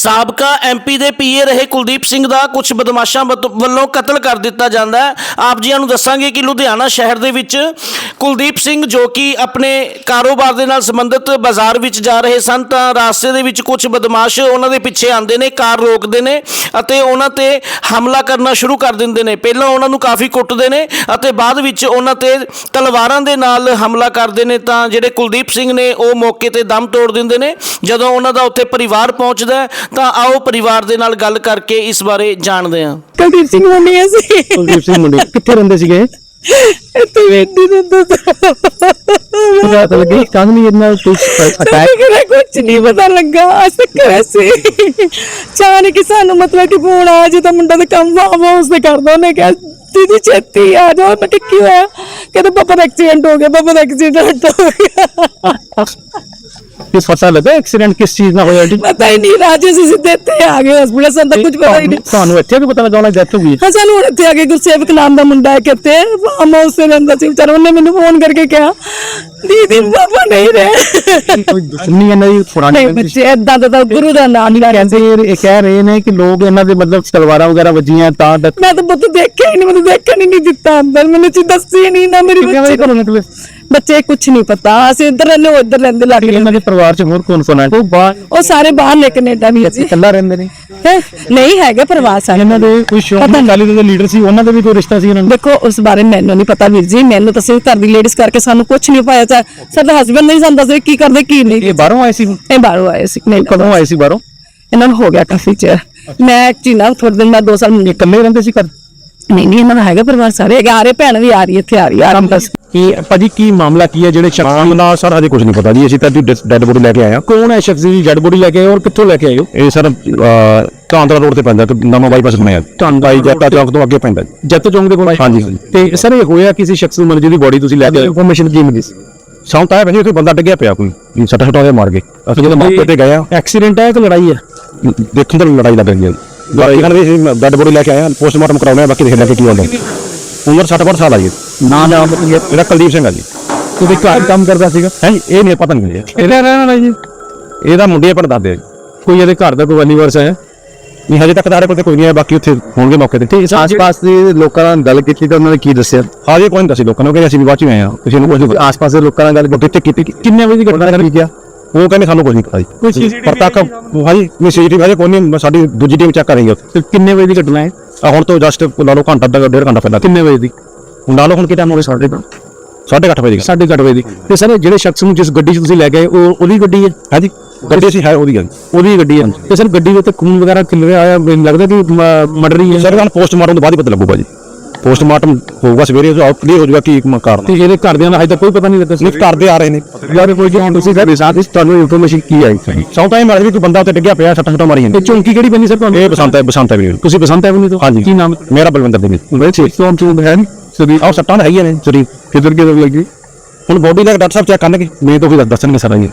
ਸਾਬਕਾ ਐਮਪੀ ਦੇ ਪੀਏ ਰਹੇ ਕੁਲਦੀਪ ਸਿੰਘ ਦਾ ਕੁਝ ਬਦਮਾਸ਼ਾਂ ਵੱਤ- ਵੱਲੋਂ ਕਤਲ ਕਰ ਦਿੱਤਾ ਜਾਂਦਾ ਹੈ। ਆਪ ਜੀਆਂ ਨੂੰ ਦੱਸਾਂਗੇ ਕਿ ਲੁਧਿਆਣਾ ਸ਼ਹਿਰ ਦੇ ਵਿੱਚ ਕੁਲਦੀਪ ਸਿੰਘ ਜੋ ਕਿ ਆਪਣੇ ਕਾਰੋਬਾਰ ਦੇ ਨਾਲ ਸੰਬੰਧਿਤ ਬਾਜ਼ਾਰ ਵਿੱਚ ਜਾ ਰਹੇ ਸਨ ਤਾਂ ਰਾਸਤੇ ਦੇ ਵਿੱਚ ਕੁਝ ਬਦਮਾਸ਼ ਉਹਨਾਂ ਦੇ ਪਿੱਛੇ ਆਉਂਦੇ ਨੇ ਕਾਰ ਰੋਕਦੇ ਨੇ ਅਤੇ ਉਹਨਾਂ ਤੇ ਹਮਲਾ ਕਰਨਾ ਸ਼ੁਰੂ ਕਰ ਦਿੰਦੇ ਨੇ। ਪਹਿਲਾਂ ਉਹਨਾਂ ਨੂੰ ਕਾਫੀ ਕੁੱਟਦੇ ਨੇ ਅਤੇ ਬਾਅਦ ਵਿੱਚ ਉਹਨਾਂ ਤੇ ਤਲਵਾਰਾਂ ਦੇ ਨਾਲ ਹਮਲਾ ਕਰਦੇ ਨੇ ਤਾਂ ਜਿਹੜੇ ਕੁਲਦੀਪ ਸਿੰਘ ਨੇ ਉਹ ਮੌਕੇ ਤੇ ਦਮ ਤੋੜ ਦਿੰਦੇ ਨੇ। ਜਦੋਂ ਉਹਨਾਂ ਦਾ ਉੱਥੇ ਪਰਿਵਾਰ ਪਹੁੰਚਦਾ ਤਾਂ ਆਓ ਪਰਿਵਾਰ ਦੇ ਨਾਲ ਗੱਲ ਕਰਕੇ ਇਸ ਬਾਰੇ ਜਾਣਦੇ ਹਾਂ। ਕੁਲਦੀਪ ਸਿੰਘ ਮੁੰਡੇ ਸੀ ਕੁਲਦੀਪ ਸਿੰਘ ਮੁੰਡੇ ਕਿੱਥੇ ਰਹਿੰਦੇ ਸੀਗੇ ਇੱਥੇ ਵੇਖਦੀ ਦਿੰਦਾ। ਪਤਾ ਤਾਂ ਲੱਗੀ ਕੰਨ ਨਹੀਂ ਇਹਨਾਂ ਕੁਝ ਅਟੈਕ ਕਰਾ ਕੁਝ ਨਹੀਂ ਪਤਾ ਲੱਗਾ ਅੱਜ ਤੱਕ ਵੈਸੇ ਚਾਹ ਕਿ ਸਾਨੂੰ ਮਤਲਬ ਕਿ ਫੋਨ ਆਇਆ ਜਦੋਂ ਮੁੰਡਾ ਦਾ ਕੰਮ ਫਾਰਮ ਹਾਊਸ ਤੇ ਕਰਦਾ ਉਹਨੇ ਕਿਹਾ ਦੀਦੀ ਛੇਤੀ ਆ ਜਾਓ। ਮੈਂ ਕੀ ਹੋਇਆ? ਕਹਿੰਦਾ ਪਾਪਾ ਦਾ ਐਕਸੀਡੈਂਟ ਹੋ ਗਿਆ ਪਾਪਾ ਦਾ ਐਕਸੀਡੈਂਟ ਹੋ ਗਿਆ। ਕਿਸ ਪਤਾ ਲੱਗਾ ਐਕਸੀਡੈਂਟ ਕਿਸ ਚੀਜ਼ ਨਾਲ ਹੋਇਆ ਜੀ? ਪਤਾ ਹੀ ਨਹੀਂ ਰਾਜੇ ਸੀ ਸਿੱਧੇ ਇੱਥੇ ਆ ਗਏ ਹਸਪੀਟਲ ਸਾਨੂੰ ਤਾਂ ਕੁਝ ਪਤਾ ਹੀ ਨਹੀਂ। ਤੁਹਾਨੂੰ ਇੱਥੇ ਵੀ ਪਤਾ ਲੱਗਾ ਉਹਨਾਂ ਡੈਥ ਹੋ ਗਈ ਹਾਂ? ਸਾਨੂੰ ਹੁਣ ਇੱਥੇ ਆ ਕੇ ਗੁਰਸੇਵਕ ਨਾਮ ਦਾ ਮੁੰਡਾ ਹੈ ਕਿਤੇ ਹਾਊਸ ਤੇ ਰਹਿੰਦਾ ਸੀ ਵਿਚਾਰਾ ਉਹਨੇ ਮੈਨੂੰ ਫੋਨ ਕਰਕੇ ਕਿਹਾ ਦੀਦੀ ਪਾਪਾ ਨਹੀਂ ਰਹੇ। ਕੋਈ ਦੁਸ਼ਮਣੀ ਇਹਨਾਂ ਦੀ ਪੁਰਾਣੀ ਨਹੀਂ ਬੱਚੇ ਏਦਾਂ ਦਾ ਤਾਂ ਗੁਰੂ ਦਾ ਨਾਮ ਨਹੀਂ ਲੈਂਦੇ ਕਹਿੰਦੇ ਇਹ ਕਹਿ ਰਹੇ ਨੇ ਕਿ ਲੋਕ ਇਹਨਾਂ ਦੇ ਮਤਲਬ ਤਲਵਾਰਾਂ ਵਗੈਰਾ ਵੱਜੀਆਂ ਤਾਂ ਮੈਂ ਤਾਂ ਪੁੱਤ ਦੇਖਿਆ ਹੀ ਨਹੀਂ ਮੈਨੂੰ ਦੇਖਣ ਹੀ ਨਹੀਂ ਦਿੱਤਾ ਅੰਦਰ ਮੈਨੂੰ ਚੀਜ਼ ਦੱਸੀ ਨਹੀਂ ਨਾ ਮੇਰੀ ਬੱਚੇ ਘਰੋਂ ਨਿਕਲੇ? ਬੱਚੇ ਕੁਝ ਨਹੀਂ ਪਤਾ। ਅਸੀਂ ਇੱਧਰ ਰਹਿੰਦੇ ਉਹ ਇੱਧਰ ਰਹਿੰਦੇ ਲੱਗ ਗਏ ਇਹਨਾਂ ਦੇ ਪਰਿਵਾਰ ਚ ਹੋਰ ਕੌਣ ਕੌਣ ਹੈ ਉਹ ਬਾਹਰ ਉਹ ਸਾਰੇ ਬਾਹਰ ਨੇ ਕੈਨੇਡਾ ਵੀ ਅਸੀਂ ਇਕੱਲਾ ਰਹਿੰਦੇ ਨੇ। ਹੈਂ? ਨਹੀਂ ਹੈਗੇ ਪਰਿਵਾਰ ਸਾਰੇ। ਇਹਨਾਂ ਦੇ ਕੋਈ ਸ਼ੌਕ ਅਕਾਲੀ ਦਲ ਦੇ ਲੀਡਰ ਸੀ ਉਹਨਾਂ ਦੇ ਵੀ ਕੋਈ ਰਿਸ਼ਤਾ ਸੀ ਇਹਨਾਂ ਨੂੰ? ਦੇਖੋ ਉਸ ਬਾਰੇ ਮੈਨੂੰ ਨਹੀਂ ਪਤਾ ਵੀਰ ਜੀ। ਮੈਨੂੰ ਤਾਂ ਸਿਰਫ ਘਰ ਦੀ ਲੇਡੀਜ਼ ਕਰਕੇ ਸਾਨੂੰ ਕੁਝ ਨਹੀਂ ਪਾਇਆ ਚਾ ਸਾਡਾ ਹਸਬੰਡ ਨਹੀਂ ਸਾਨੂੰ ਦੱਸਦੇ ਕੀ ਕਰਦੇ ਕੀ ਨਹੀਂ। ਇਹ ਬਾਹਰੋਂ ਆਏ ਸੀ ਇਹ ਬਾਹਰੋਂ ਆਏ ਸੀ ਨਹੀਂ ਕਦੋਂ ਆਏ ਸੀ ਬਾਹਰੋਂ? ਇਹਨਾਂ ਨੂੰ ਹੋ ਗਿਆ ਕਾਫੀ ਚਿਰ। ਮੈਂ ਐਕਚੁਅਲੀ ਨਾ ਥੋੜੇ ਦਿਨ ਮੈਂ 2 ਸਾਲ ਇਹ ਇਕੱਲੇ ਰਹਿੰਦੇ ਸੀ ਘਰ? ਨਹੀਂ ਨਹੀਂ ਇਹਨਾਂ ਦਾ ਹੈਗਾ ਪਰਿਵਾਰ ਸਾਰੇ ਹੈਗੇ। ਆ ਰਹੇ ਭੈਣ ਵੀ ਆ ਰਹੀ ਇੱਥੇ ਆ ਰਹੀ ਆ ਆਰਾਮ ਦੱਸ ਕੀ ਭਾਜੀ ਕੀ ਮਾਮਲਾ ਕੀ ਹੈ ਜਿਹੜੇ ਸ਼ਖਸ ਮਾਮਲਾ ਸਰ ਹਜੇ ਕੁਝ ਨਹੀਂ ਪਤਾ ਜੀ। ਅਸੀਂ ਤਾਂ ਡੈਡ ਬੋਡੀ ਲੈ ਕੇ ਆਏ ਆ ਕੌਣ ਹੈ ਸ਼ਖਸ ਜੀ ਡੈਡ ਬੋਡੀ ਲੈ ਕੇ ਆਏ ਔਰ ਕਿੱਥੋਂ ਲੈ ਕੇ ਆਏ ਹੋ? ਇਹ ਸਰ ਕਾਂਦਰਾ ਰੋਡ ਤੇ ਪੈਂਦਾ ਇੱਕ ਨਵਾਂ ਬਾਈਪਾਸ ਬਣਿਆ। ਢਾਂਡਾਈ ਜੱਟਾ ਚੌਕ ਤੋਂ ਅੱਗੇ ਪੈਂਦਾ ਜੀ। ਜੱਤ ਚੌਂਕ ਦੇ ਕੋਲ? ਹਾਂਜੀ, ਹਾਂਜੀ। ਤੇ ਸਰ ਇਹ ਹੋਇਆ ਕਿਸੇ ਸ਼ਖਸ ਨੂੰ ਮਤਲਬ ਜਿਹਦੀ ਬੋਡੀ ਤੁਸੀਂ ਲੈ ਕੇ ਆਏ ਇਨਫੋਰਮੇਸ਼ਨ ਕੀ ਮਿਲੀ ਸੀ? ਸਾਨੂੰ ਤਾਂ ਬੰਦੇ ਉੱਥੇ ਬੰਦਾ ਡਿੱਗਿਆ ਪਿਆ ਕੋਈ। ਸੱਟਾ ਸੱਟਾ ਉਹਦੇ ਮਾਰ ਗਏ। ਅਸੀਂ ਜਦੋਂ ਮੌਕੇ ਤੇ ਗਏ ਆ ਐਕਸੀਡੈਂਟ ਹੈ ਕਿ ਲੜਾਈ ਹੈ? ਦੇਖਣ ਤਾਂ ਲੜਾਈ ਲੱਗ ਗਈ ਬਾਕੀ ਕਹਿੰਦੇ ਅਸੀਂ ਡੈਡ ਬੋਡੀ ਲੈ ਕੇ ਆਏ ਆ ਪੋਸਟਮਾਰਟਮ ਕਰਾਉਣਾ ਬਾਕੀ ਦੇਖ ਲੈ ਕੇ ਕੀ ਹੁੰਦਾ ਉਮਰ 60 65 ਸਾਲ ਆ ਜੀ ਨਾ ਨਾ ਇਹਦਾ ਕੁਲਦੀਪ ਸਿੰਘ ਆ ਜੀ ਤੁਸੀਂ ਘਰ ਕੰਮ ਕਰਦਾ ਸੀਗਾ ਹੈ ਇਹ ਨਹੀਂ ਪਤਾ ਨਹੀਂ ਜੀ ਇਹਦਾ ਰਹਿਣ ਵਾਲਾ ਜੀ ਇਹਦਾ ਮੁੰਡੇ ਪਰ ਦੱਸਦੇ ਆ ਜੀ। ਕੋਈ ਇਹਦੇ ਘਰ ਦਾ ਕੋਈ ਅਨੀਵਰਸ ਹੈ ਨਹੀਂ ਹਜੇ ਤੱਕ ਤਾਂ ਸਾਡੇ ਕੋਲ ਤੇ ਕੋਈ ਨਹੀਂ ਆਇਆ ਬਾਕੀ ਉੱਥੇ ਹੋਣਗੇ ਮੌਕੇ ਤੇ। ਤੇ ਆਸ-ਪਾਸ ਦੇ ਲੋਕਾਂ ਨਾਲ ਗੱਲ ਕੀਤੀ ਤਾਂ ਉਹਨਾਂ ਨੇ ਕੀ ਦੱਸਿਆ? ਹਾਜੇ ਕੋਈ ਨਹੀਂ ਦੱਸੀ ਲੋਕਾਂ ਨੂੰ ਕਿ ਅਸੀਂ ਵੀ ਬਾਅਦ ਚ ਹੀ ਆਏ ਆ ਕਿਸੇ ਨੂੰ ਕੁਝ ਨਹੀਂ ਪਤਾ। ਆਸ-ਪਾਸ ਦੇ ਲੋਕਾਂ ਨਾਲ ਗੱਲ ਕੀਤੀ। ਕਿੱਥੇ ਕੀਤੀ ਕਿੰਨੇ ਵਜੇ ਦੀ ਘਟਨਾ ਕੀ ਕਿਹਾ? ਉਹ ਕਹਿੰਦੇ ਸਾਨੂੰ ਕੁਝ ਨਹੀਂ ਪਤਾ ਜੀ। ਕੋਈ CCTV ਪਰ ਤੱਕ ਹਾਂਜੀ ਨਹੀਂ ਸੀਸੀਟੀਵੀ ਹਜੇ ਕੋਈ ਨਹੀਂ ਸਾਡੀ ਦੂਜੀ ਟੀਮ ਚੈੱਕ ਕਰੇਗੀ। ਉੱਥੇ ਤੇ ਕਿੰਨੇ ਵਜੇ ਦੀ ਘਟਨਾ ਹੈ? ਆ ਹੁਣ ਤੋਂ ਜਸਟ ਲਾ ਲਓ ਘੰਟਾ ਅੱਧਾ ਡੇਢ ਘੰਟਾ ਪਹਿਲਾਂ ਕਿੰਨੇ ਵਜੇ ਦੀ? ਹੁਣ ਲਾ ਲਓ ਹੁਣ ਕੀ ਟਾਈਮ ਹੋ ਗਿਆ ਸਾਡੇ ਕੋਲ 8:30 ਵਜੇ ਦੀ। ਸਾਢੇ ਕੁ ਅੱਠ ਵਜੇ ਦੀ। ਤੇ ਸਰ ਜਿਹੜੇ ਸ਼ਖਸ ਨੂੰ ਜਿਸ ਗੱਡੀ 'ਚ ਤੁਸੀਂ ਲੈ ਗਏ ਉਹ ਉਹਦੀ ਗੱਡੀ ਹੈ? ਹੈ ਜੀ ਗੱਡੀ ਸੀ ਹੈ ਉਹਦੀ ਗੱਲ ਉਹਦੀ ਗੱਡੀ ਹੈ। ਤੇ ਸਰ ਗੱਡੀ ਦੇ ਉੱਤੇ ਖੂਨ ਵਗੈਰਾ ਰਿਹਾ ਆਇਆ? ਮੈਨੂੰ ਲੱਗਦਾ ਕਿ ਮਰਡਰ ਹੀ ਹੈ। ਸਰ ਤੁਹਾਨੂੰ ਪੋਸਟਮਾਰਟਮ ਤੋਂ ਬਾਅਦ ਹੀ ਪਤਾ ਲੱਗੂਗਾ ਜੀ। ਪੋਸਟਮਾਰਟਮ ਹੋਊਗਾ ਸਵੇਰੇ ਉਹ ਕਲੀਅਰ ਹੋ ਜਾਊਗਾ ਕੀ ਮ- ਕਾਰਨ ਤੇ ਇਹਦੇ ਘਰਦਿਆਂ ਦਾ ਹਜੇ ਤੱਕ ਕੋਈ ਪਤਾ ਨਹੀਂ ਲੱਗਾ ਨਿਫਟ ਕਰਦੇ ਆ ਰਹੇ ਨੇ। ਯਾਰ ਕੋਈ ਜੀ ਤੁਸੀਂ ਸਾਡੇ ਸਾਥ ਇਸ ਤੁਹਾਨੂੰ ਇਨਫੋਰਮੇਸ਼ਨ ਕੀ ਆਈ ਸਰ ਸੌ ਟਾਈਮ ਮਿਲ ਵੀ ਕੋਈ ਬੰਦਾ ਉੱਤੇ ਡਿੱਗਿਆ ਪਿਆ ਸੱਟਾਂ ਸੱਟਾਂ ਮਾਰੀ ਤੇ ਜਾਂਦੇ ਚੌਂਕੀ ਕਿਹੜੀ ਪੈਂਦੀ ਸਰ ਤੁਹਾਨੂੰ? ਇਹ ਬਸੰਤ ਹੈ ਬਸੰਤ ਹੈ ਤੁਸੀਂ ਬਸੰਤ ਐਵਨਿਊ ਤੋਂ? ਹਾਂਜੀ। ਕੀ ਨਾਮ ਮੇਰਾ ਬਲਵਿੰਦਰ ਸਿੰਘ ਮੇਰੇ ਛੇ ਤੋਂ ਤੋਂ ਹੈ ਸਰੀ ਆਹ ਸੱਟਾਂ ਤਾਂ ਹੈਗੀਆਂ ਨੇ ਸਰੀ ਕਿਧਰ ਕਿਧਰ ਲੱਗੀ? ਹੁਣ ਬੋਡੀ ਕੇ ਡਾਕਟਰ ਸਾਹਿਬ ਚੈੱਕ ਕਰਨਗੇ। ਮੈਂ ਤਾਂ ਫਿਰ ਦੱਸਣਗੇ ਸਰ ਜੀ।